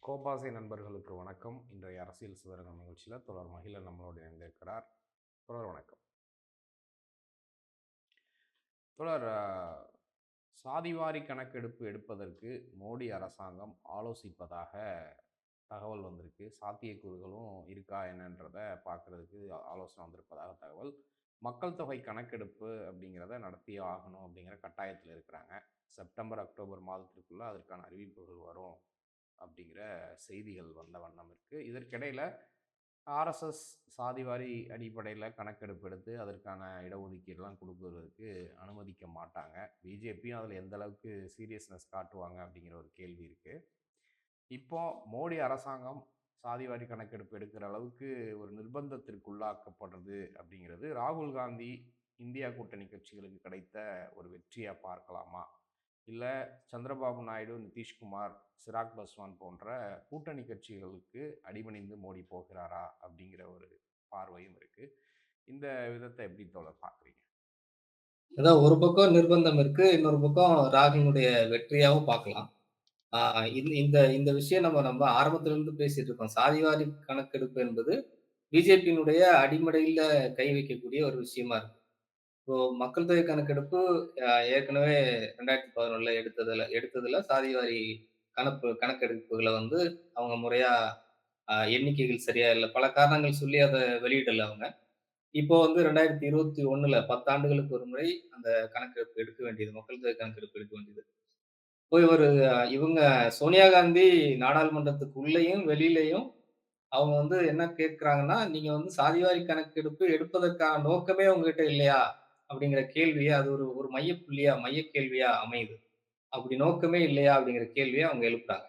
கோபாசை நண்பர்களுக்கு வணக்கம். இன்றைய அரசியல் சிதறகம் நிகழ்ச்சியில் தொடர் மகிழ நம்மளோடு இணைந்திருக்கிறார் தொடர் வணக்கம். தொடர் சாதிவாரி கணக்கெடுப்பு எடுப்பதற்கு மோடி அரசாங்கம் ஆலோசிப்பதாக தகவல் வந்திருக்கு. சாத்தியக்கூறுகளும் இருக்கா என்னன்றத பார்க்குறதுக்கு ஆலோசனை வந்திருப்பதாக தகவல். மக்கள் தொகை கணக்கெடுப்பு அப்படிங்கிறத நடத்தியே ஆகணும் அப்படிங்கிற கட்டாயத்தில் இருக்கிறாங்க. செப்டம்பர் அக்டோபர் மாதத்திற்குள்ளே அதற்கான அறிவிப்புகள் வரும் அப்படிங்கிற செய்திகள் வந்த வண்ணம் இருக்குது இதற்கிடையில் ஆர்எஸ்எஸ் சாதிவாரி அடிப்படையில் கணக்கெடுப்பு எடுத்து அதற்கான இடஒதுக்கீடுலாம் கொடுக்குறதுக்கு அனுமதிக்க மாட்டாங்க. பிஜேபியும் அதில் எந்த அளவுக்கு சீரியஸ்னஸ் காட்டுவாங்க அப்படிங்கிற ஒரு கேள்வி இருக்குது இப்போ மோடி அரசாங்கம் சாதிவாரி கணக்கெடுப்பு எடுக்கிற அளவுக்கு ஒரு நிர்பந்தத்திற்குள்ளாக்கப்படுறது அப்படிங்கிறது ராகுல் காந்தி இந்தியா கூட்டணி கட்சிகளுக்கு கிடைத்த ஒரு வெற்றியாக பார்க்கலாமா? இல்லை சந்திரபாபு நாயுடு நிதிஷ்குமார் சிராக் பஸ்வான் போன்ற கூட்டணி கட்சிகளுக்கு அடிபணிந்து மோடி போகிறாரா அப்படிங்கிற ஒரு பார்வையும் இருக்குது இந்த விதத்தை எப்படி தோழர் பார்க்குறீங்க? அதான் ஒரு பக்கம் நிர்பந்தம் இருக்கு இன்னொரு பக்கம் ராகுனுடைய வெற்றியாகவும் பார்க்கலாம். இந்த இந்த இந்த விஷயம் நம்ம நம்ம ஆரம்பத்துல இருந்து பேசிட்டு இருக்கோம். சாதிவாரி கணக்கெடுப்பு என்பது பிஜேபியினுடைய அடிமடையில கை வைக்கக்கூடிய ஒரு விஷயமா இருக்கு. இப்போ மக்கள் தொகை கணக்கெடுப்பு ஏற்கனவே ரெண்டாயிரத்தி பதினொன்றில் எடுத்ததுல எடுத்ததுல சாதிவாரி கணக்கு கணக்கெடுப்புகளை வந்து அவங்க முறையா எண்ணிக்கைகள் சரியா இல்லை. பல காரணங்கள் சொல்லி அதை வெளியிடல அவங்க. இப்போ வந்து ரெண்டாயிரத்தி இருபத்தி ஒண்ணுல பத்தாண்டுகளுக்கு ஒரு முறை அந்த கணக்கெடுப்பு எடுக்க வேண்டியது மக்கள் தொகை கணக்கெடுப்பு எடுக்க வேண்டியது. இப்போ இவர் இவங்க சோனியா காந்தி நாடாளுமன்றத்துக்கு உள்ளேயும் வெளியிலையும் அவங்க வந்து என்ன கேட்குறாங்கன்னா நீங்க வந்து சாதிவாரி கணக்கெடுப்பு எடுப்பதற்கான நோக்கமே உங்ககிட்ட இல்லையா? அப்படிங்கிற கேள்வியை அது ஒரு ஒரு மையப்புள்ளியா மைய கேள்வியா அமையுது. அப்படி நோக்கமே இல்லையா அப்படிங்கிற கேள்வியை அவங்க எழுப்புறாங்க.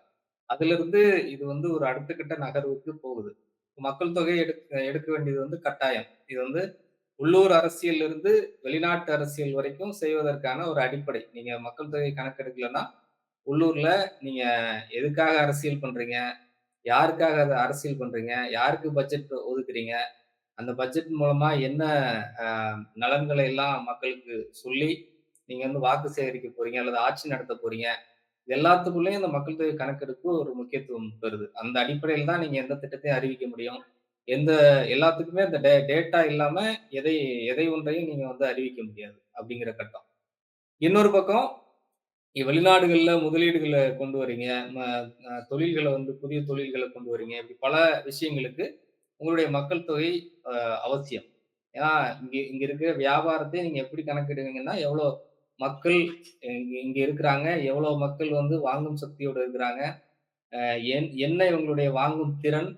அதுல இருந்து இது வந்து ஒரு அடுத்த கட்ட நகர்வுக்கு போகுது. மக்கள் தொகை எடுக்க எடுக்க வேண்டியது வந்து கட்டாயம். இது வந்து உள்ளூர் அரசியல் இருந்து வெளிநாட்டு அரசியல் வரைக்கும் செய்வதற்கான ஒரு அடிப்படை. நீங்க மக்கள் தொகை கணக்கெடுக்கலன்னா உள்ளூர்ல நீங்க எதுக்காக அரசியல் பண்றீங்க? யாருக்காக அதை அரசியல் பண்றீங்க? யாருக்கு பட்ஜெட் ஒதுக்குறீங்க? அந்த பட்ஜெட் மூலமா என்ன நலன்களை எல்லாம் மக்களுக்கு சொல்லி நீங்க வந்து வாக்கு சேகரிக்க போறீங்க அல்லது ஆட்சி நடத்த போறீங்க எல்லாத்துக்குள்ளேயும் இந்த மக்கள் தொகை கணக்கெடுப்பு ஒரு முக்கியத்துவம் பெறுது. அந்த அடிப்படையில் தான் நீங்க எந்த திட்டத்தையும் அறிவிக்க முடியும். எந்த எல்லாத்துக்குமே அந்த டேட்டா இல்லாம எதை எதை ஒன்றையும் நீங்க வந்து அறிவிக்க முடியாது அப்படிங்கிற கட்டம். இன்னொரு பக்கம் வெளிநாடுகளில் முதலீடுகளை கொண்டு வரீங்க ம- தொழில்களை வந்து புதிய தொழில்களை கொண்டு வரீங்க இப்படி பல விஷயங்களுக்கு உங்களுடைய மக்கள் தொகை அவசியம். ஏன்னா இங்க இங்க இருக்கிற வியாபாரத்தை நீங்க எப்படி கணக்கிடுவீங்கன்னா எவ்வளவு மக்கள் இங்க இருக்கிறாங்க எவ்வளவு மக்கள் வந்து வாங்கும் சக்தியோடு இருக்கிறாங்க என்- என்ன இவங்களுடைய வாங்கும் திறன்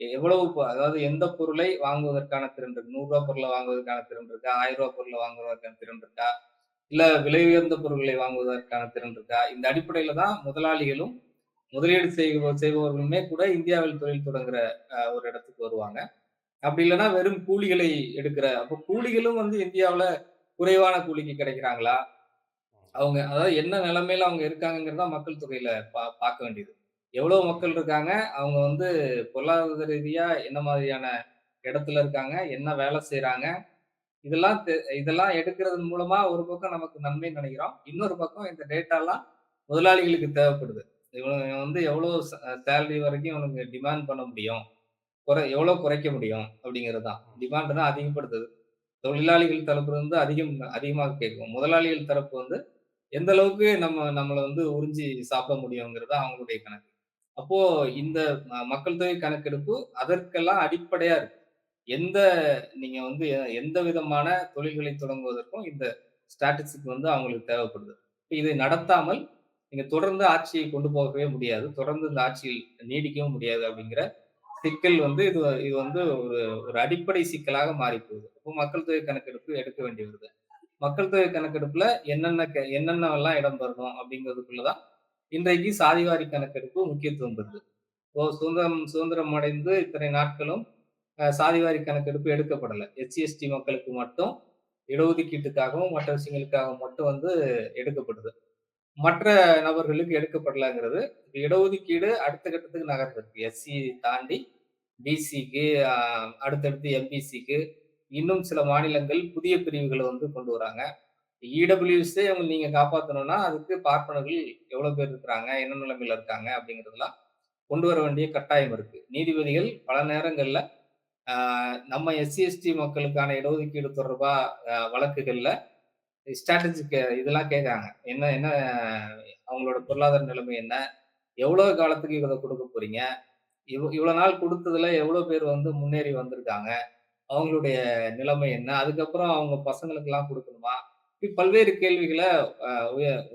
எவ்வளவு அதாவது எந்த பொருளை வாங்குவதற்கான திறன் இருக்கு? நூறு ரூபாய் பொருளை வாங்குவதற்கான திறன் இருக்கா? ஆயிரம் ரூபாய் பொருளை வாங்குவதற்கான திறன் இருக்கா? இல்ல விலை உயர்ந்த பொருட்களை வாங்குவதற்கான திறன் இருக்கா? இந்த அடிப்படையில தான் முதலாளிகளும் முதலீடு செய்வ செய்பவர்களுமே கூட இந்தியாவில் தொழில் தொடங்குற ஒரு இடத்துக்கு வருவாங்க. அப்படி இல்லைன்னா வெறும் கூலிகளை எடுக்கிற அப்போ கூலிகளும் வந்து இந்தியாவில் குறைவான கூலிக்கு கிடைக்கிறாங்களா? அவங்க அதாவது என்ன நிலைமையில அவங்க இருக்காங்கிறதா மக்கள் தொகையில பா பார்க்க வேண்டியது. எவ்வளவு மக்கள் இருக்காங்க? அவங்க வந்து பொருளாதார ரீதியா என்ன மாதிரியான இடத்துல இருக்காங்க? என்ன வேலை செய்யறாங்க இதெல்லாம் இதெல்லாம் எடுக்கிறதன் மூலமா ஒரு பக்கம் நமக்கு நன்மை நினைக்கிறோம். இன்னொரு பக்கம் இந்த டேட்டாலாம் முதலாளிகளுக்கு தேவைப்படுது. இவன் இவன் வந்து எவ்வளவு சேலரி வரைக்கும் இவனுக்கு டிமாண்ட் பண்ண முடியும்? குறை எவ்வளவு குறைக்க முடியும்? அப்படிங்கிறது தான். டிமாண்ட் தான் அதிகப்படுத்துது. தொழிலாளிகள் தரப்பு வந்து அதிகம் அதிகமாக கேட்கும். முதலாளிகள் தரப்பு வந்து எந்த அளவுக்கு நம்ம நம்மளை வந்து உறிஞ்சி சாப்பிட முடியுங்கிறது அவங்களுடைய கணக்கு. அப்போ இந்த மக்கள் தொகை கணக்கெடுப்பு அதற்கெல்லாம் அடிப்படையா இருக்கு. எந்த நீங்க வந்து எந்த விதமான தொழில்களை தொடங்குவதற்கும் இந்த ஸ்டாட்டிஸ்டிக் வந்து அவங்களுக்கு தேவைப்படுது. இதை நடத்தாமல் நீங்க தொடர்ந்து ஆட்சியை கொண்டு போகவே முடியாது. தொடர்ந்து இந்த ஆட்சியில் நீடிக்கவும் முடியாது அப்படிங்கிற சிக்கல் வந்து இது இது வந்து ஒரு ஒரு அடிப்படை சிக்கலாக மாறி போகுது இப்போ மக்கள் தொகை கணக்கெடுப்பு எடுக்க வேண்டி வருது. மக்கள் தொகை கணக்கெடுப்புல என்னென்ன க- என்னென்னலாம் இடம் பெறணும் அப்படிங்கிறதுக்குள்ளதான் இன்றைக்கு சாதிவாரி கணக்கெடுப்பு முக்கியத்துவம் பெறுது. இப்போ சுதந்திரம் சுதந்திரம் அடைந்து இத்தனை நாட்களும் சாதிவாரி கணக்கெடுப்பு எடுக்கப்படலை. எஸ்சிஎஸ்டி மக்களுக்கு மட்டும் இடஒதுக்கீட்டுக்காகவும் மற்ற விஷயங்களுக்காகவும் மட்டும் வந்து எடுக்கப்படுது மற்ற நபர்களுக்கு எடுக்கப்படலாங்கிறது இடஒதுக்கீடு அடுத்த கட்டத்துக்கு நகர்ந்திருக்கு எஸ்சி தாண்டி பிசிக்கு அடுத்தடுத்து எம்பிசிக்கு இன்னும் சில மாநிலங்கள் புதிய பிரிவுகளை வந்து கொண்டு வராங்க இடபிள்யூஸே அவங்க நீங்க காப்பாற்றணும்னா அதுக்கு பார்ப்பனர்கள் எவ்வளவு பேர் இருக்கிறாங்க? என்ன நிலைமையில இருக்காங்க? அப்படிங்கிறதெல்லாம் கொண்டு வர வேண்டிய கட்டாயம் இருக்கு. நீதிபதிகள் பல நேரங்கள்ல நம்ம எஸ்சி, எஸ்டி மக்களுக்கான இடஒதுக்கீடு தொடர்பா வழக்குகள்ல ஸ்ட்ராட்டஜிக் இதெல்லாம் கேட்குறாங்க என்ன என்ன அவங்களோட பொருளாதார நிலைமை என்ன? எவ்வளோ காலத்துக்கு இதை கொடுக்க போறீங்க? இவ்வளோ இவ்வளோ நாள் கொடுத்ததுல எவ்வளோ பேர் வந்து முன்னேறி வந்திருக்காங்க? அவங்களுடைய நிலைமை என்ன? அதுக்கப்புறம் அவங்க பசங்களுக்கெல்லாம் கொடுக்கணுமா இப்படி பல்வேறு கேள்விகளை அ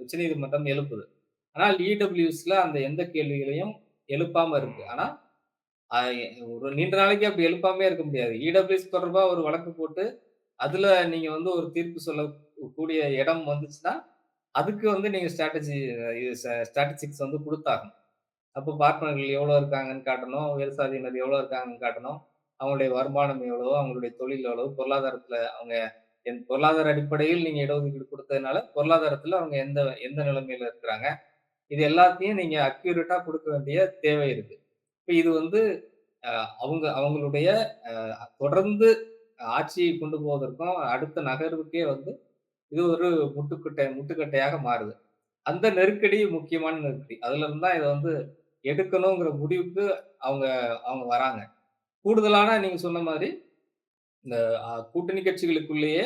உச்சநீதிமன்றம் எழுப்புது. ஆனால் இடபிள்யூஸில் அந்த எந்த கேள்விகளையும் எழுப்பாம இருக்கு. ஆனால் ஒரு நீண்ட நாளைக்கு அப்படி எழுப்பாமே இருக்க முடியாது. இடபிள்யூஎஸ் தொடர்பாக ஒரு வழக்கு போட்டு, அதுல நீங்க வந்து ஒரு தீர்ப்பு சொல்ல கூடிய இடம் வந்துச்சுன்னா, அதுக்கு வந்து நீங்க ஸ்ட்ராட்டஜி இது ஸ்ட்ராட்டஜிக்ஸ் வந்து குடுத்தாகணும். அப்போ பார்ப்பனர்கள் எவ்வளோ இருக்காங்கன்னு காட்டணும். உயர் சாதியினர் எவ்வளோ இருக்காங்கன்னு காட்டணும். அவங்களுடைய வருமானம் எவ்வளோ அவங்களுடைய தொழில் எவ்வளோ பொருளாதாரத்தில் அவங்க என் பொருளாதார அடிப்படையில் நீங்கள் இடஒதுக்கீடு கொடுத்ததுனால பொருளாதாரத்தில் அவங்க எந்த எந்த நிலைமையில் இருக்கிறாங்க. இது எல்லாத்தையும் நீங்கள் அக்யூரேட்டாக கொடுக்க வேண்டிய தேவை இருக்குது இப்போ இது வந்து அவங்க அவங்களுடைய தொடர்ந்து ஆட்சியை கொண்டு போவதற்கும், அடுத்த நகர்வுக்கே வந்து இது ஒரு முட்டுக்கட்டை முட்டுக்கட்டையாக மாறுது. அந்த நெருக்கடி முக்கியமான நெருக்கடி. அதுல இருந்து தான் இத வந்து எடுக்கணுங்கிற முடிவுக்கு அவங்க அவங்க வராங்க. கூடுதலான நீங்க சொன்ன மாரி, இந்த அ கூட்டணி கட்சிகளுக்குள்ளேயே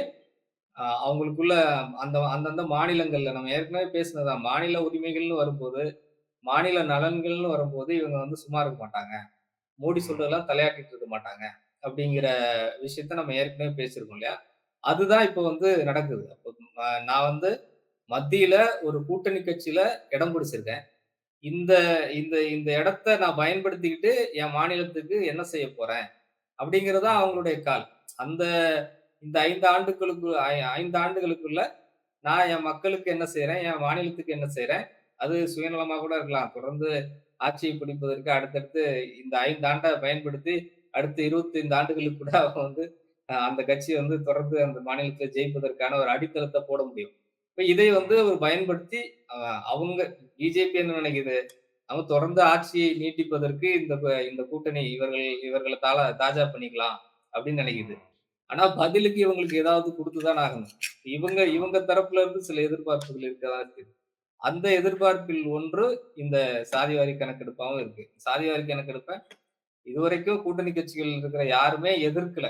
அ அவங்களுக்குள்ள அந்த அந்தந்த மாநிலங்கள்ல நம்ம ஏற்கனவே பேசினது தான். மாநில உரிமைகள்னு வரும்போது, மாநில நலன்கள்னு வரும்போது, இவங்க வந்து சும்மா இருக்க மாட்டாங்க. மோடி ம். சொல்றதெல்லாம் தலையாட்டிட்டு இருக்க மாட்டாங்க. அப்படிங்கிற விஷயத்த நம்ம ஏற்கனவே பேசியிருக்கோம் இல்லையா? அதுதான் இப்போ வந்து நடக்குது. அப்போ நான் வந்து மத்தியில ஒரு கூட்டணி கட்சியில இடம் பிடிச்சிருக்கேன். இந்த இந்த இந்த இடத்த நான் பயன்படுத்திக்கிட்டு என் மாநிலத்துக்கு என்ன செய்ய போறேன்? அப்படிங்கிறது தான் அவங்களுடைய கால். அந்த இந்த ஐந்து ஆண்டுகளுக்கு ஐந்து ஆண்டுகளுக்குள்ள நான் என் மக்களுக்கு என்ன செய்யறேன் என் மாநிலத்துக்கு என்ன செய்யறேன் அது சுயநலமா கூட இருக்கலாம். தொடர்ந்து ஆட்சியை பிடிப்பதற்கு அடுத்தடுத்து இந்த ஐந்து ஆண்டை பயன்படுத்தி, அடுத்த 25 ஆண்டுகளுக்கு கூட அவங்க வந்து அந்த கட்சி வந்து தொடர்ந்து அந்த மாநிலத்தில ஜெயிப்பதற்கான ஒரு அடித்தளத்த போட முடியும். இப்ப இதை வந்து. ஒரு பயன்படுத்தி அவங்க பிஜேபி என்ன நினைக்குது? அவங்க தொடர்ந்து ஆட்சியை நீட்டிப்பதற்கு இந்த இந்த கூட்டணி இவர்கள் இவர்கள தால தாஜா பண்ணிக்கலாம் அப்படின்னு நினைக்குது. ஆனா பதிலுக்கு இவங்களுக்கு ஏதாவது குடுத்து தான் ஆகணும். இவங்க. இவங்க தரப்புல இருந்து சில எதிர்பார்ப்புகள் இருக்க தான் செய்யுது. அந்த எதிர்பார்ப்பில் ஒன்று இந்த சாதிவாரி கணக்கெடுப்பாவும் இருக்கு. சாதிவாரி கணக்கெடுப்ப இதுவரைக்கும் கூட்டணி கட்சிகள் இருக்கிற யாருமே எதிர்க்கல.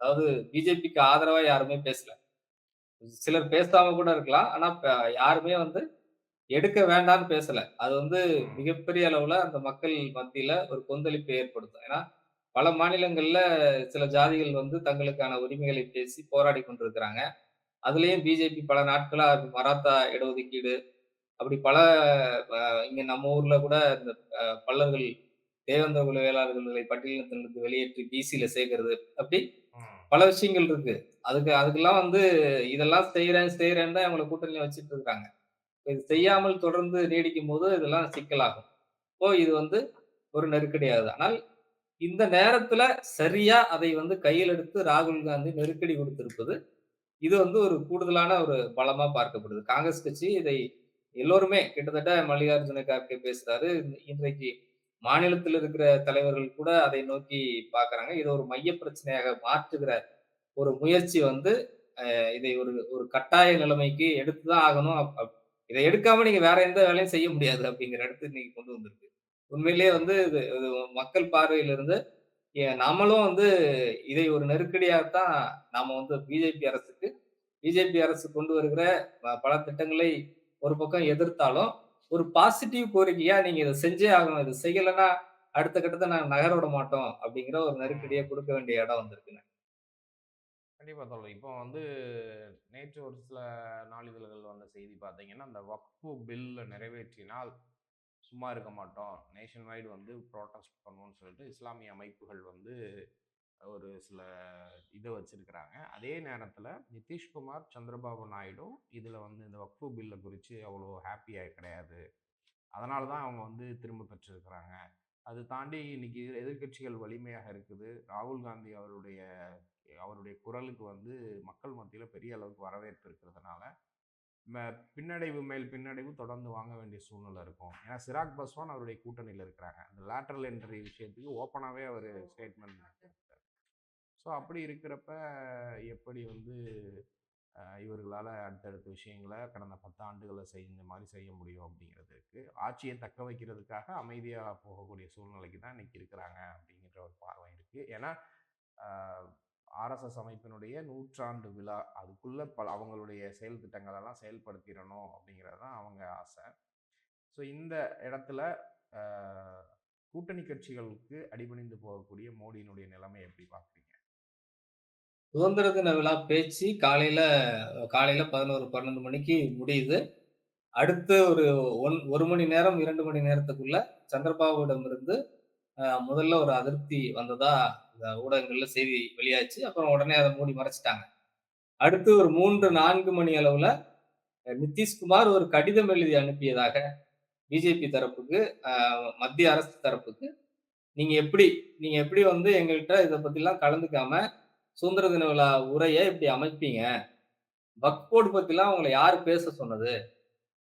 அதாவது பிஜேபிக்கு ஆதரவா யாருமே பேசல. சிலர் பேசாம கூட இருக்கலாம். ஆனா யாருமே வந்து எடுக்க வேண்டான்னு பேசல. அது வந்து. மிகப்பெரிய அளவுல அந்த மக்கள் மத்தியில ஒரு கொந்தளிப்பை ஏற்படுத்தும். ஏன்னா, பல மாநிலங்கள்ல சில ஜாதிகள் வந்து தங்களுக்கான உரிமைகளை பேசி போராடிக் கொண்டிருக்கிறாங்க. அதுலயும் பிஜேபி பல நாட்களா மராத்தா இடஒதுக்கீடு, அப்படி பல இங்க நம்ம ஊர்ல கூட இந்த பல்லர்கள், தேவேந்திர குல வேளாளர்களை பட்டியலினத்திலிருந்து வெளியேற்றி பிசில சேர்க்கிறது. அப்படி. பல விஷயங்கள் இருக்கு. அதுக்கு அதுக்கெல்லாம் வந்து இதெல்லாம் செய்யறேன் செய்றேன்னு தான் இவங்களை கூட்டணியில வச்சுட்டு இருக்காங்க. இது செய்யாமல் தொடர்ந்து நீடிக்கும்போது இதெல்லாம் சிக்கலாகும். இப்போ இது வந்து ஒரு நெருக்கடி ஆகுது. ஆனால் இந்த நேரத்துல சரியா அதை வந்து கையில் எடுத்து ராகுல் காந்தி நெருக்கடி கொடுத்திருப்பது, இது வந்து ஒரு கூடுதலான ஒரு பலமா பார்க்கப்படுது. காங்கிரஸ் கட்சி இதை எல்லோருமே கிட்டத்தட்ட மல்லிகார்ஜுன கார்கே பேசுறாரு. இன்றைக்கு மாநிலத்தில் இருக்கிற தலைவர்கள் கூட அதை நோக்கி பார்க்குறாங்க. இதை ஒரு மைய பிரச்சனையாக மாற்றுகிற ஒரு முயற்சி வந்து இதை ஒரு ஒரு கட்டாய நிலைமைக்கு எடுத்து தான் ஆகணும். அப் அப் எடுக்காம நீங்க வேற எந்த வேலையும் செய்ய முடியாது அப்படிங்கிற இடத்துக்கு இன்னைக்கு கொண்டு வந்திருக்கு. உண்மையிலேயே வந்து இது மக்கள் பார்வையிலிருந்து நாமளும் வந்து இதை ஒரு நெருக்கடியாகத்தான் நாம வந்து பிஜேபி அரசுக்கு பிஜேபி அரசு கொண்டு வருகிற பல திட்டங்களை ஒரு பக்கம் எதிர்த்தாலும், ஒரு பாசிட்டிவ் கோரிக்கையா நீங்க இதை செஞ்சே ஆகணும். இதை செய்யலைன்னா அடுத்த கட்டத்தை நாங்கள் நகர விட மாட்டோம் அப்படிங்கிற ஒரு நெருக்கடியை கொடுக்க வேண்டிய இடம் வந்திருக்குங்க. கண்டிப்பாக தோழர். இப்போ வந்து நேற்று ஒரு சில நாளிதழ்கள் வந்த செய்தி பார்த்தீங்கன்னா, அந்த வக்ஃபு பில்லை நிறைவேற்றினால் சும்மா இருக்க மாட்டோம். நேஷன் வைடு வந்து புரோட்டஸ்ட் பண்ணுவோம்னு சொல்லிட்டு இஸ்லாமிய அமைப்புகள் வந்து ஒரு சில இத வச்சிருக்கிறாங்க. அதே நேரத்தில நிதிஷ்குமார், சந்திரபாபு நாயுடு இதில வந்து இந்த வக்ஃபு பில்ல குறிச்சு அவ்வளோ ஹேப்பியா கிடையாது. அதனால தான் அவங்க வந்து திரும்ப பெற்றிருக்கிறாங்க. அது தாண்டி இன்னைக்கு எதிர்க்கட்சிகள் வலிமையாக இருக்குது. ராகுல் காந்தி அவருடைய அவருடைய குரலுக்கு வந்து மக்கள் மத்தியில பெரிய அளவுக்கு வரவேற்பு இருக்கிறதுனால, பின்னடைவு மேல் பின்னடைவு தொடர்ந்து வாங்க வேண்டிய சூழ்நிலை இருக்கும். ஏன்னா சிராக் பஸ்வான் அவருடைய கூட்டணியில இருக்கிறாங்க. அந்த லேட்டரல் என்ட்ரி விஷயத்துக்கு ஓப்பனாவே அவரு ஸ்டேட்மெண்ட் ஸோ அப்படி இருக்கிறப்ப எப்படி வந்து இவர்களால் அடுத்தடுத்த விஷயங்களை கடந்த பத்தாண்டுகளை செஞ்ச மாதிரி செய்ய முடியும் அப்படிங்கிறதுக்கு ஆட்சியை தக்க வைக்கிறதுக்காக அமைதியாக போகக்கூடிய சூழ்நிலைக்கு தான் இன்றைக்கி இருக்கிறாங்க அப்படிங்கிற ஒரு பார்வை இருக்குது ஏன்னா ஆர்எஸ்எஸ் அமைப்பினுடைய நூற்றாண்டு விழா அதுக்குள்ளே பல அவங்களுடைய செயல் திட்டங்களெல்லாம் செயல்படுத்திடணும் அப்படிங்கிறது தான் அவங்க ஆசை. ஸோ இந்த இடத்துல கூட்டணி கட்சிகளுக்கு அடிபணிந்து போகக்கூடிய மோடியினுடைய நிலைமை எப்படி பார்க்குறீங்க? சுதந்திர தின விழா பேச்சு காலையில காலையில பதினோரு பன்னெண்டு மணிக்கு முடியுது. அடுத்து ஒரு ஒன் ஒரு மணி நேரம் இரண்டு மணி நேரத்துக்குள்ள சந்திரபாபுவிடம் இருந்து முதல்ல ஒரு அதிருப்தி வந்ததா இந்த ஊடகங்கள்ல செய்தி வெளியாச்சு. அப்புறம் உடனே அதை மூடி மறைச்சிட்டாங்க. அடுத்து ஒரு மூன்று நான்கு மணி அளவுல நிதிஷ்குமார் ஒரு கடிதம் எழுதி அனுப்பியதாக பிஜேபி தரப்புக்கு மத்திய அரசு தரப்புக்கு நீங்க எப்படி நீங்க எப்படி வந்து எங்கள்கிட்ட இதை பத்திலாம் கலந்துக்காம சுதந்திர தின விழா உரையை இப்படி அமைப்பீங்க. பக்போர்டு பத்திலாம் அவங்களை யார் பேச சொன்னது?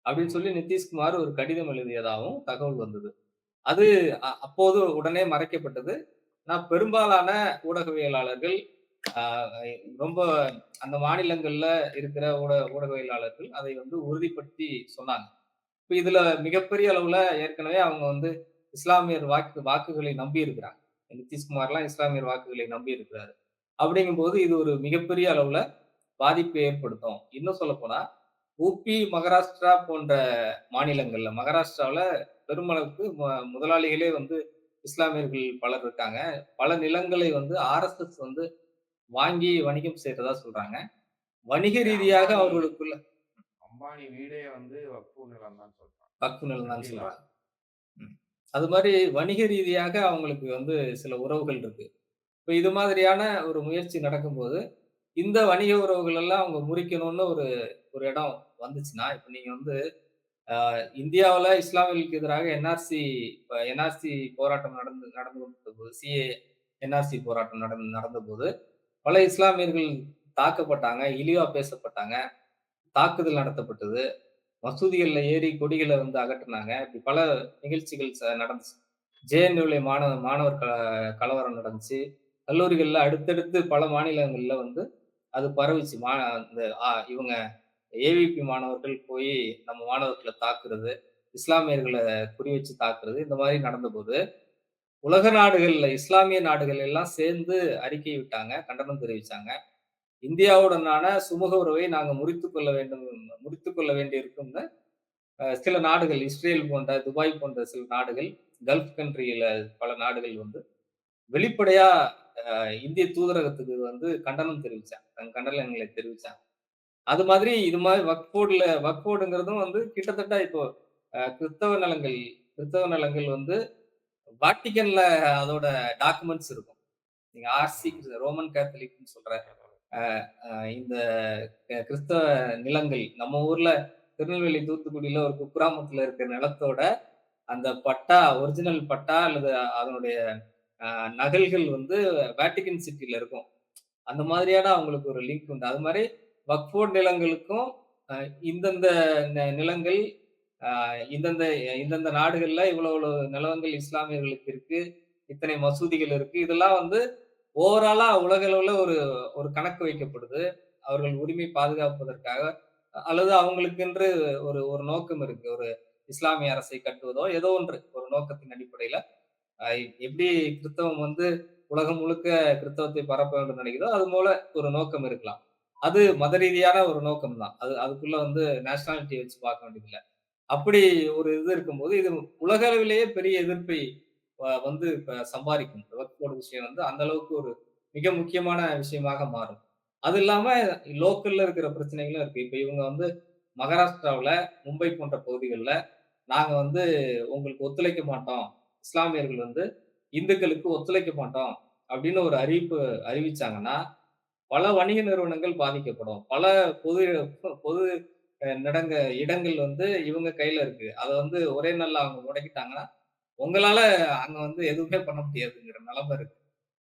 அப்படின்னு சொல்லி நிதிஷ்குமார் ஒரு கடிதம் எழுதியதாகவும் தகவல் வந்தது. அது அ- அப்போது உடனே மறைக்கப்பட்டது. நான் பெரும்பாலான ஊடகவியலாளர்கள் ரொம்ப அந்த மாநிலங்கள்ல இருக்கிற ஊட ஊடகவியலாளர்கள் அதை வந்து உறுதிப்படுத்தி சொன்னாங்க. இப்போ இதுல மிகப்பெரிய அளவுல ஏற்கனவே அவங்க வந்து இஸ்லாமியர் வாக்கு வாக்குகளை நம்பி இருக்கிறாங்க நிதிஷ்குமார்லாம் இஸ்லாமியர் வாக்குகளை நம்பி இருக்கிறாரு அப்படிங்கும்போது இது ஒரு மிகப்பெரிய அளவுல பாதிப்பை ஏற்படுத்தும். இன்னும் சொல்ல போனா ஊபி மகாராஷ்டிரா போன்ற மாநிலங்கள்ல மகாராஷ்டிராவுல பெருமளவுக்கு மு- முதலாளிகளே வந்து இஸ்லாமியர்கள் பலர் இருக்காங்க. பல நிலங்களை வந்து ஆர்எஸ்எஸ் வந்து வாங்கி வணிகம் செய்யறதா சொல்றாங்க. வணிக ரீதியாக அவர்களுக்குள்ள அம்பானி வீடே வந்து வக்ஃபு நிலம் தான் சொல்றாங்க. பக்கு நிலம் தான் சொல்றாங்க. ம். அது மாதிரி வணிக ரீதியாக அவங்களுக்கு வந்து சில உறவுகள் இருக்கு. இப்போ இது மாதிரியான ஒரு முயற்சி நடக்கும்போது இந்த வணிக உறவுகள் எல்லாம் அவங்க முறிக்கணும்னு ஒரு ஒரு இடம் வந்துச்சுன்னா இப்போ நீங்கள் வந்து இந்தியாவில் இஸ்லாமியர்களுக்கு எதிராக என்ஆர்சி இப்போ என்ஆர்சி போராட்டம் நடந்து நடந்து கொண்டிருந்த போது சிஏ என்ஆர்சி போராட்டம் நடந்து நடந்தபோது பல இஸ்லாமியர்கள் தாக்கப்பட்டாங்க இழிவாக பேசப்பட்டாங்க தாக்குதல் நடத்தப்பட்டது மசூதிகளில் ஏறி கொடிகளை வந்து அகற்றினாங்க இப்படி பல நிகழ்ச்சிகள் ச- நடந்துச்சு. ஜேஎன்யூல மாணவ மாணவர் கல கலவரம் நடந்துச்சு. கல்லூரிகளில் அடுத்தடுத்து பல மாநிலங்களில் வந்து அது பரவிச்சு. மா இந்த ஆ, இவங்க ஏவிபி மாணவர்கள் போய் நம்ம மாணவர்களை தாக்குறது இஸ்லாமியர்களை குறி வச்சு தாக்குறது இந்த மாதிரி நடந்தபோது உலக நாடுகள்ல இஸ்லாமிய நாடுகள் எல்லாம் சேர்ந்து அறிக்கை விட்டாங்க கண்டனம் தெரிவிச்சாங்க. இந்தியாவுடனான சுமூக உறவை நாங்கள் முறித்து கொள்ள வேண்டும் முறித்து கொள்ள வேண்டியிருக்கும்னு சில நாடுகள் இஸ்ரேல் போன்ற துபாய் போன்ற சில நாடுகள் கல்ஃப் கண்ட்ரியில பல நாடுகள் வந்து வெளிப்படையா இந்திய தூதரகத்துக்கு வந்து கண்டனம் தெரிவிச்சாங்க. தன் கண்டனங்களை தெரிவிச்சாங்க. அது மாதிரி இது மாதிரி வக்போர்டுல வக்போர்டுங்கிறதும் வந்து கிட்டத்தட்ட இப்போ கிறிஸ்தவ நலங்கள் கிறிஸ்தவ நலங்கள் வந்து வாட்டிக்கன்ல அதோட டாக்குமெண்ட்ஸ் இருக்கும். நீங்க ஆர்சி ரோமன் கேத்தலிக்னு சொல்ற இந்த கிறிஸ்தவ நிலங்கள் நம்ம ஊர்ல திருநெல்வேலி தூத்துக்குடியில ஒரு குக்கிராமத்துல இருக்கிற நிலத்தோட அந்த பட்டா ஒரிஜினல் பட்டா அல்லது அதனுடைய நகல்கள் வந்து வேட்டிகன் சிட்டியில இருக்கும். அந்த மாதிரியான அவங்களுக்கு ஒரு லிங்க் உண்டு. அது மாதிரி வக்ஃபோர்ட் நிலங்களுக்கும் இந்தந்த நிலங்கள் இந்தந்த இந்தந்த நாடுகள்ல இவ்வளவு இவ்வளவு நிலவங்கள் இஸ்லாமியர்களுக்கு இருக்கு. இத்தனை மசூதிகள் இருக்கு. இதெல்லாம் வந்து ஓவராலா உலக அளவுல ஒரு ஒரு கணக்கு வைக்கப்படுது. அவர்கள் உரிமை பாதுகாப்பதற்காக அல்லது அவங்களுக்கென்று ஒரு ஒரு நோக்கம் இருக்கு. ஒரு இஸ்லாமிய அரசை கட்டுவதோ ஏதோ ஒன்று ஒரு நோக்கத்தின் அடிப்படையில எப்படி கிறிஸ்தவம் வந்து உலகம் முழுக்க கிறிஸ்தவத்தை பரப்ப வேண்டும் நினைக்கிறதோ அது போல ஒரு நோக்கம் இருக்கலாம். அது மத ரீதியான ஒரு நோக்கம் தான். அது அதுக்குள்ள வந்து நேஷனாலிட்டி வச்சு பார்க்க வேண்டியதில்லை. அப்படி ஒரு இது இருக்கும்போது இது உலக அளவிலேயே பெரிய எதிர்ப்பை வந்து சம்பாதிக்கும். இந்த விஷயம் வந்து அந்த அளவுக்கு ஒரு மிக முக்கியமான விஷயமாக மாறும். அது இல்லாம லோக்கல்ல இருக்கிற பிரச்சனைகளும் இருக்கு. இப்ப இவங்க வந்து மகாராஷ்டிராவில் மும்பை போன்ற பகுதிகளில் நாங்கள் வந்து உங்களுக்கு ஒத்துழைக்க மாட்டோம். இஸ்லாமியர்கள் வந்து இந்துக்களுக்கு ஒத்துழைக்க மாட்டோம் அப்படின்னு ஒரு அறிவிப்பு அறிவிச்சாங்கன்னா பல வணிக நிறுவனங்கள் பாதிக்கப்படும். பல பொது பொது நடங்க இடங்கள் வந்து இவங்க கையில இருக்கு. அதை வந்து ஒரே நாள்ல அவங்க முடக்கிட்டாங்கன்னா உங்களால அங்க வந்து எதுவுமே பண்ண முடியாதுங்கிற நிலைமை இருக்கு.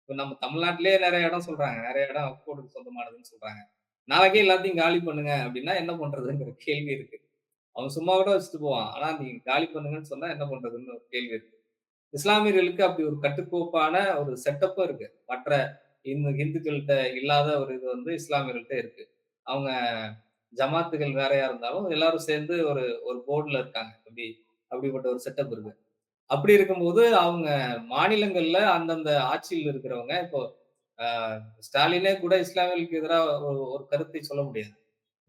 இப்போ நம்ம தமிழ்நாட்டிலேயே நிறைய இடம் சொல்றாங்க. நிறைய இடம் அக்கோடுக்கு சொந்தமானதுன்னு சொல்றாங்க. நாளைக்கே எல்லாத்தையும் காலி பண்ணுங்க அப்படின்னா என்ன பண்றதுங்கிற கேள்வி இருக்கு. அவன் சும்மா கூட வச்சுட்டு போவான். ஆனா நீங்க காலி பண்ணுங்கன்னு சொன்னா என்ன பண்றதுன்னு ஒரு கேள்வி இருக்கு. இஸ்லாமியர்களுக்கு அப்படி ஒரு கட்டுக்கோப்பான ஒரு செட்டப்பும் இருக்கு மற்ற இந்து இந்துக்கள்கிட்ட இல்லாத ஒரு இது வந்து இஸ்லாமியர்கள்ட்ட இருக்கு அவங்க ஜமாத்துகள் வேறையா இருந்தாலும் எல்லாரும் சேர்ந்து ஒரு ஒரு போர்டுல இருக்காங்க. அப்படி அப்படிப்பட்ட ஒரு செட்டப் இருக்கு. அப்படி இருக்கும்போது அவங்க மாநிலங்கள்ல அந்தந்த ஆட்சியில் இருக்கிறவங்க இப்போ ஸ்டாலினே கூட இஸ்லாமியர்களுக்கு எதிராக ஒரு ஒரு கருத்தை சொல்ல முடியாது.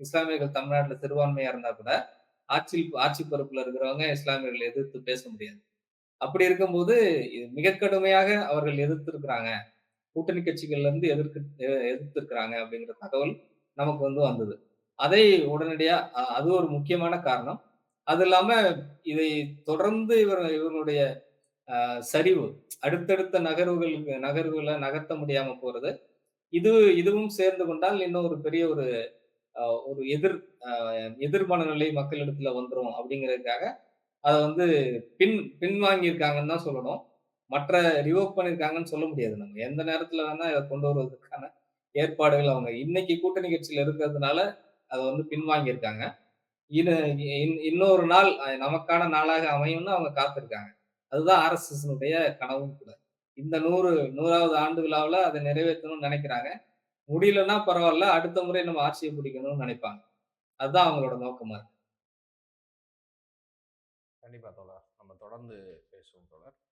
இஸ்லாமியர்கள் தமிழ்நாட்டில் சிறுபான்மையா இருந்தா கூட, ஆட்சியில் ஆட்சி பொறுப்புல இருக்கிறவங்க இஸ்லாமியர்களை எதிர்த்து பேச முடியாது. அப்படி இருக்கும்போது இது மிக கடுமையாக அவர்கள் எதிர்த்திருக்கிறாங்க. கூட்டணி கட்சிகள்ல இருந்து எதிர்க்கு எதிர்த்திருக்கிறாங்க அப்படிங்கிற தகவல் நமக்கு வந்து வந்தது. அதை உடனடியா அது ஒரு முக்கியமான காரணம். அது இல்லாம இதை தொடர்ந்து இவர் இவர்களுடைய சரிவு, அடுத்தடுத்த நகர்வுகளுக்கு நகர்வுகளை நகர்த்த முடியாம போறது. இது இதுவும் சேர்ந்து கொண்டால் இன்னும் ஒரு பெரிய ஒரு ஒரு எதிர் அ எதிர் மனநிலை மக்களிடத்துல வந்துடும் அப்படிங்கிறதுக்காக, அதை வந்து பின் பின்வாங்கியிருக்காங்கன்னு தான் சொல்லணும். மற்ற ரிவோக் பண்ணியிருக்காங்கன்னு சொல்ல முடியாது நம்ம. எந்த நேரத்தில் வேணா இதை கொண்டு வருவதற்கான ஏற்பாடுகள் அவங்க இன்னைக்கு கூட்டணி கட்சியில் இருக்கிறதுனால, அதை வந்து பின்வாங்கியிருக்காங்க. இது இன்னொரு நாள் நமக்கான நாளாக அமையும்னு அவங்க காத்திருக்காங்க. அதுதான் ஆர்எஸ்எஸ்னுடைய கனவும் கூட. இந்த நூறு நூறாவது ஆண்டு விழாவில் அதை நிறைவேற்றணும்னு நினைக்கிறாங்க முடியலன்னா பரவாயில்ல அடுத்த முறை நம்ம ஆட்சியை பிடிக்கணும்னு நினைப்பாங்க அதுதான் அவங்களோட நோக்கமா இருக்கு. கண்டிப்பாக தோழர். நம்ம தொடர்ந்து பேசுவோம் தோழர். தோழர்.